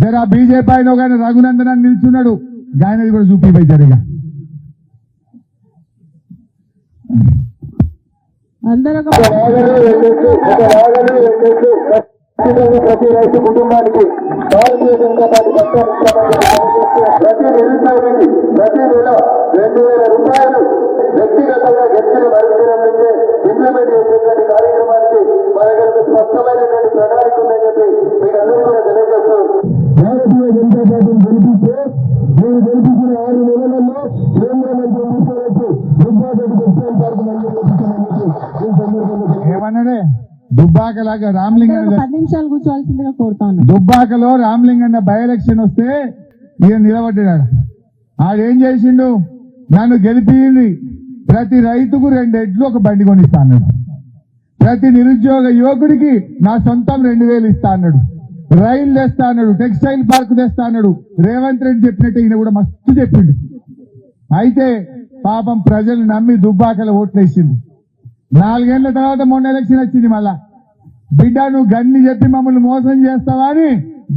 జరా బీజేపీ ఆయన ఒక రఘునందన్ అని నిల్చున్నాడు. ఆయనది కూడా చూపిపోయి జరిగా అందరూ ప్రతి రైతు కుటుంబానికి భారతీయ జనతా పార్టీ పక్షాన ప్రతి నిరుద్యోగికి ప్రతి నెల రెండు వేల రూపాయలు వ్యక్తిగతంగా గెలిచిన గెలిపిస్తే నేను గెలిపించిన ఆరు నెలలలో ఏమన్నాడే? దుబ్బాకలాగా పది నిమిషాలు కూర్చోవాల్సిందిగా కోరుతా ఉన్నాను దుబ్బాకలో రామలింగన్న బై ఎలక్షన్ వస్తే ఈయన నిలబడ్డాడు. ఆడేం చేసిండు? నన్ను గెలిపింది ప్రతి రైతుకు రెండు ఎడ్లు ఒక బండి కొనిస్తా అన్నాడు. ప్రతి నిరుద్యోగ యువకుడికి నా సొంతం రెండు వేలు ఇస్తా అన్నాడు. రైలు తెస్తా అన్నాడు టెక్స్టైల్ పార్క్ తెస్తా అన్నాడు. రేవంత్ రెడ్డి చెప్పినట్టు ఈయన కూడా మస్తు చెప్పిండు. అయితే పాపం ప్రజలు నమ్మి దుబ్బాకల ఓట్లేసింది నాలుగేళ్ళ తర్వాత మొన్న ఎలక్షన్ వచ్చింది మళ్ళా. బిడ్డ నువ్వు గన్ని చెప్పి మమ్మల్ని మోసం చేస్తావా అని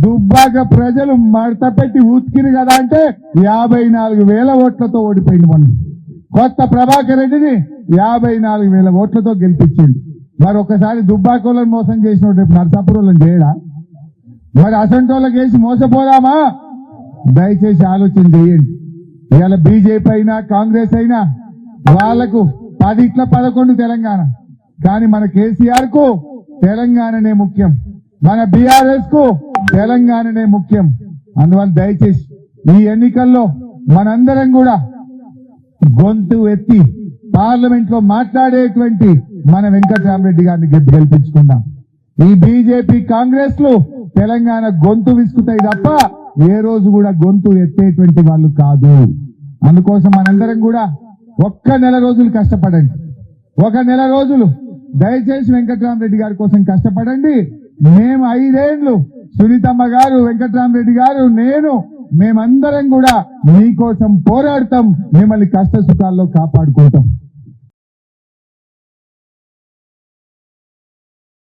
దుబ్బాక ప్రజలు మడత పెట్టి ఉతికిరు కదా అంటే యాభై నాలుగు వేల ఓట్లతో ఓడిపోయింది మొన్న. కొత్త ప్రభాకర్ రెడ్డిని యాభై నాలుగు వేల ఓట్లతో గెలిపించిండు. మరి ఒకసారి దుబ్బాకోళ్ళని మోసం చేసినట్టు రేపు నరసాపురంలో చేయడా? మరి అసంటోళ్ళకి వేసి మోసపోదామా? దయచేసి ఆలోచన చేయండి. ఇవాళ బీజేపీ అయినా కాంగ్రెస్ అయినా వాళ్ళకు పదిట్ల పదకొండు తెలంగాణ. కానీ మన కేసీఆర్కు తెలంగాణనే ముఖ్యం. మన బీఆర్ఎస్కు తెలంగాణనే ముఖ్యం. అందువల్ల దయచేసి ఈ ఎన్నికల్లో మనందరం కూడా గొంతు ఎత్తి పార్లమెంట్లో మాట్లాడేటువంటి మన వెంకటరామరెడ్డి గారిని గెలిపించుకుందాం. ఈ బీజేపీ కాంగ్రెస్లు తెలంగాణ గొంతు విసుకుతాయి తప్ప ఏ రోజు కూడా గొంతు ఎత్తేటువంటి వాళ్ళు కాదు. అందుకోసం మనందరం కూడా ఒక్క నెల రోజులు కష్టపడండి. ఒక నెల రోజులు దయచేసి వెంకటరామరెడ్డి గారి కోసం కష్టపడండి. మేము ఐదేళ్ళు సునీతమ్మ గారు వెంకటరామరెడ్డి గారు నేను మేమందరం కూడా మీకోసం పోరాడతాం మిమ్మల్ని కష్ట సుఖాల్లో కాపాడుకుంటాం.